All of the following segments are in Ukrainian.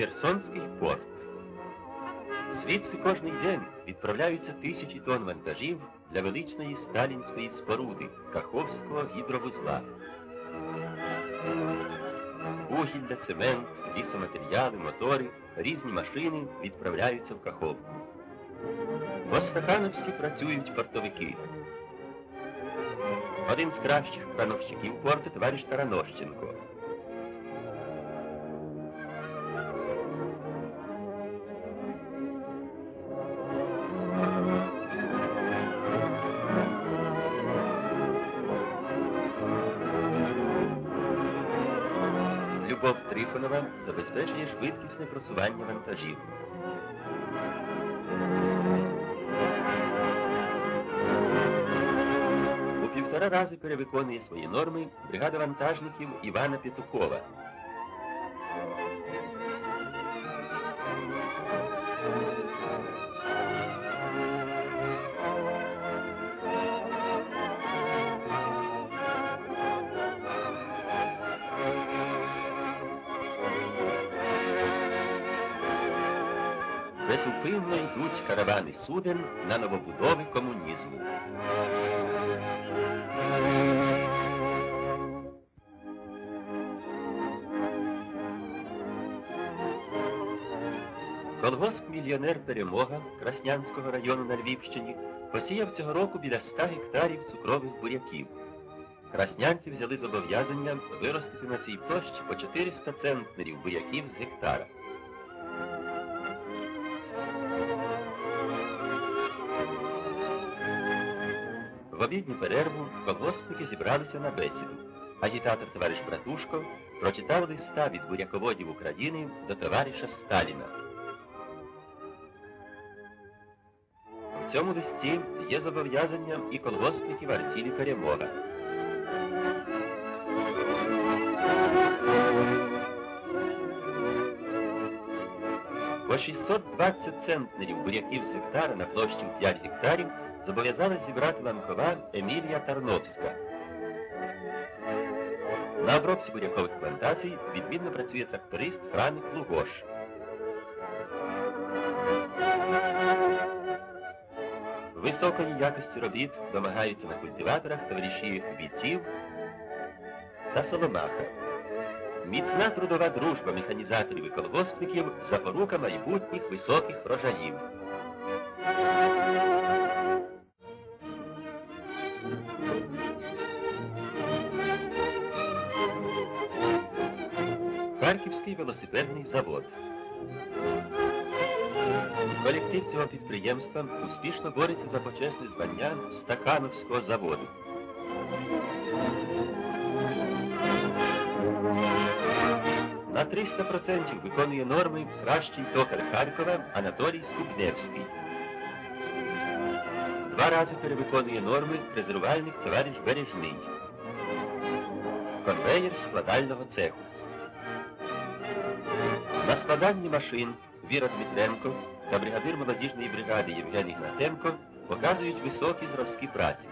Херсонський порт. Звідси кожний день відправляються тисячі тонн вантажів для величної сталінської споруди Каховського гідровузла. Вугілля, цемент, лісоматеріали, мотори, різні машини відправляються в Каховку. В Остахановській працюють портовики. Один з кращих крановщиків порту товариш Таранощенко. Любов Трифонова забезпечує швидкісне просування вантажів. У півтора рази перевиконує свої норми бригада вантажників Івана Петухова. Безупинно йдуть каравани суден на новобудови комунізму. Колгосп мільйонер Перемога Краснянського району на Львівщині посіяв цього року біля 100 гектарів цукрових буряків. Краснянці взяли зобов'язання виростити на цій площі по 400 центнерів буряків з гектара. В обідню перерву колгоспники зібралися на бесіду. Агітатор товариш Братушко прочитав листа від буряководів України до товариша Сталіна. У цьому листі є зобов'язання і колгоспників артілі перемога. По 620 центнерів буряків з гектара на площі в 5 гектарів зобов'язалась зібрати ланкова Емілія Тарновська. На обробці бурякових плантацій відмінно працює тракторист Франик Лугош. Високої якості робіт домагаються на культиваторах товариші Вітів та Соломаха. Міцна трудова дружба механізаторів і колгоспників запорука майбутніх високих врожаїв. Харківський велосипедний завод. Колектив цього підприємства успішно бореться за почесне звання Стакановського заводу. На 300% виконує норми кращий токар Харкова Анатолій Скупневський. Два рази перевиконує норми фрезерувальник товариш Бережний. Конвеєр складального цеху. Складанні машин Віра Дмитренко та бригадир молодіжної бригади Євгеній Гнатенко показують високі зразки праці.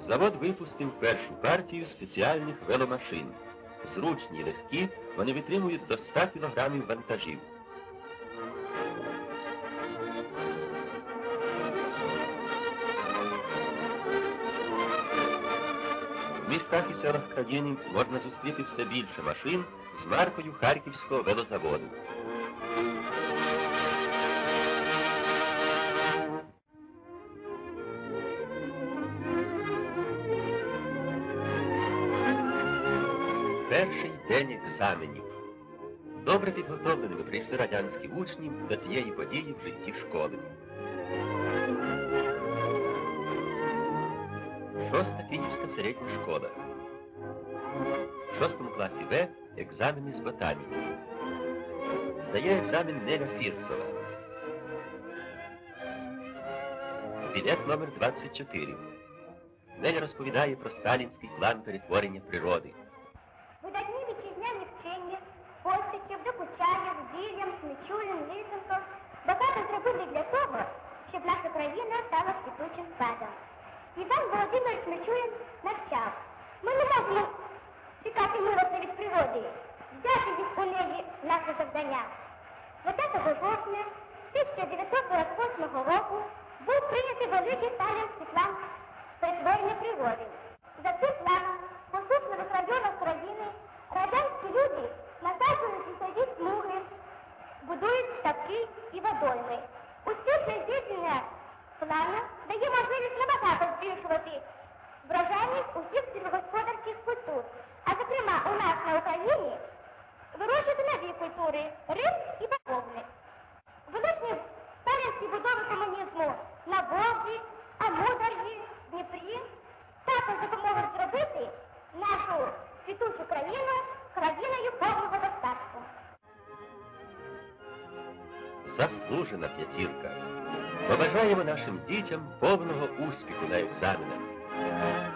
Завод випустив першу партію спеціальних веломашин. Зручні й легкі, вони витримують до 100 кг вантажів. В містах і селах країни можна зустріти все більше машин з маркою Харківського велозаводу. Перший день екзаменів. Добре підготовленими прийшли радянські учні до цієї події в житті школи. Шоста Київська середня школа. В шостому класі В екзамени з ботаніки. Здає екзамен Неля Фірцова. Білет номер 24. Неля розповідає про сталінський план перетворення природи. Видатні вітчизняні вчені, Костиків, Докучаєв, Вільямс, Мичулін, Лисенко багато зробили для того, щоб наша країна стала Іван Володимирович Мичурин навчав. Ми не могли чекати милости від природи, взяти від унеї наше завдання. 20 жовтня 1948 року був прийнятий великий талінський план притворення природи. За цим планом поступливих районах країни радянські люди культури рис і бавовни. Величні сталінські будови комунізму на Волзі, Амудар'ї, Дніпрі також допоможуть зробити нашу світучу країну країною повного достатку. Заслужена п'ятірка. Побажаємо нашим дітям повного успіху на екзаменах.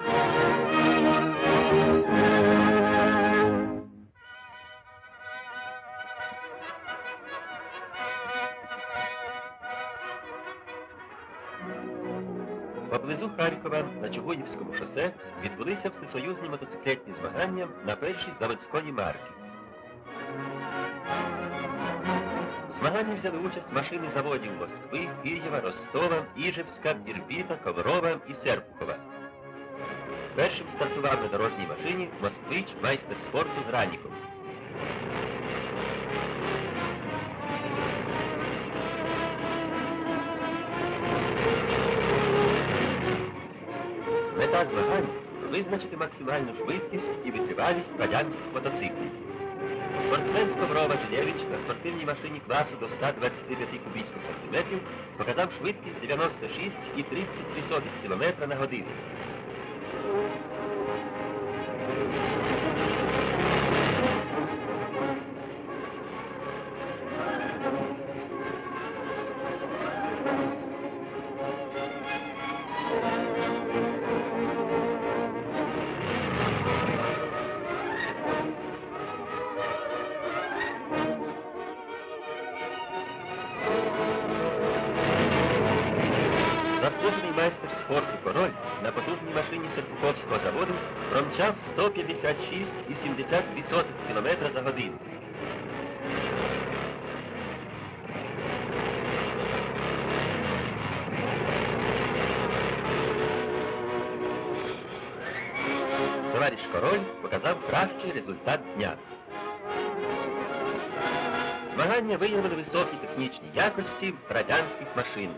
Поблизу Харкова на Чугуївському шосе відбулися всесоюзні мотоциклетні змагання на першій заводської марки. В змаганні взяли участь машини заводів Москви, Києва, Ростова, Іжевська, Ірбіта, Коврова і Серпухова. Першим стартував на дорожній машині москвич майстер спорту Граніков. Мета змагань визначити максимальну швидкість і витривалість радянських мотоциклів. Спортсмен з Коврова Жилєвич на спортивній машині класу до 125 кубічних сантиметрів показав швидкість 96,33 км на годину. Майстер спорту Король на потужній машині Серпуховського заводу промчав 156,72 км за годину. Товариш Король показав кращий результат дня. Змагання виявили високі технічні якості радянських машин.